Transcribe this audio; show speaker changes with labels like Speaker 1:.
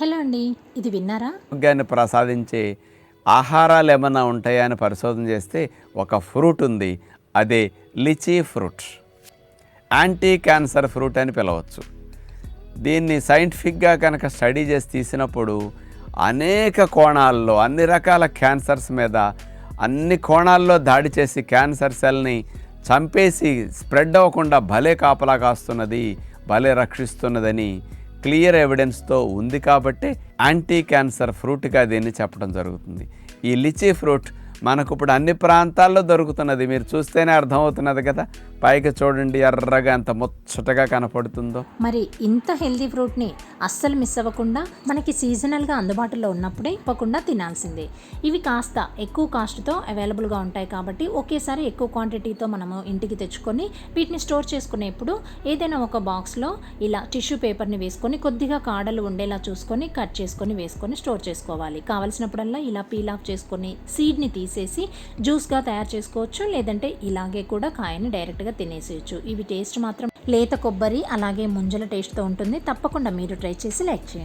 Speaker 1: Hello అండి. ఇది విన్నారా?
Speaker 2: ఆరోగ్యాన్ని ప్రసాదించే ఆహారాలు ఏమైనా ఉంటాయా అని పరిశోధన చేస్తే ఒక ఫ్రూట్ ఉంది. అదే litchi fruit. Anti cancer fruit అని పిలవచ్చు. దీన్ని సైంటిఫిక్గా కనుక స్టడీ చేసి తీసినప్పుడు అనేక కోణాల్లో అన్ని రకాల క్యాన్సర్స్ మీద అన్ని కోణాల్లో దాడి చేసి క్యాన్సర్ సెల్ని చంపేసి స్ప్రెడ్ అవ్వకుండా భలే కాపలా కాస్తున్నది భలే రక్షిస్తున్నదని క్లియర్ ఎవిడెన్స్తో ఉంది కాబట్టి యాంటీ క్యాన్సర్ ఫ్రూట్గా దీన్ని చెప్పడం జరుగుతుంది. ఈ లిచీ ఫ్రూట్ మనకు ఇప్పుడు అన్ని ప్రాంతాల్లో దొరుకుతున్నది. మీరు చూస్తేనే అర్థమవుతున్నది కదా. పైకి చూడండి ఎర్రగా ఎంత ముచ్చటగా కనపడుతుందో.
Speaker 1: మరి ఇంత హెల్దీ ఫ్రూట్ని అస్సలు మిస్ అవ్వకుండా మనకి సీజనల్గా అందుబాటులో ఉన్నప్పుడే తప్పకుండా తినాల్సిందే. ఇవి కాస్త ఎక్కువ కాస్ట్తో అవైలబుల్గా ఉంటాయి కాబట్టి ఒకేసారి ఎక్కువ క్వాంటిటీతో మనము ఇంటికి తెచ్చుకొని వీటిని స్టోర్ చేసుకునేప్పుడు ఏదైనా ఒక బాక్స్లో ఇలా టిష్యూ పేపర్ని వేసుకొని కొద్దిగా కాడలు ఉండేలా చూసుకొని కట్ చేసుకొని వేసుకొని స్టోర్ చేసుకోవాలి. కావలసినప్పుడల్లా ఇలా పీల్ ఆఫ్ చేసుకొని సీడ్ని తీసేసి జ్యూస్గా తయారు చేసుకోవచ్చు లేదంటే ఇలాగే కూడా కాయని డైరెక్ట్గా తినేసేయచ్చు. ఇవి టేస్ట్ మాత్రం లేత కొబ్బరి అలాగే ముంజల టేస్ట్తో ఉంటుంది. తప్పకుండా మీరు ట్రై చేసి లైక్ చేయండి.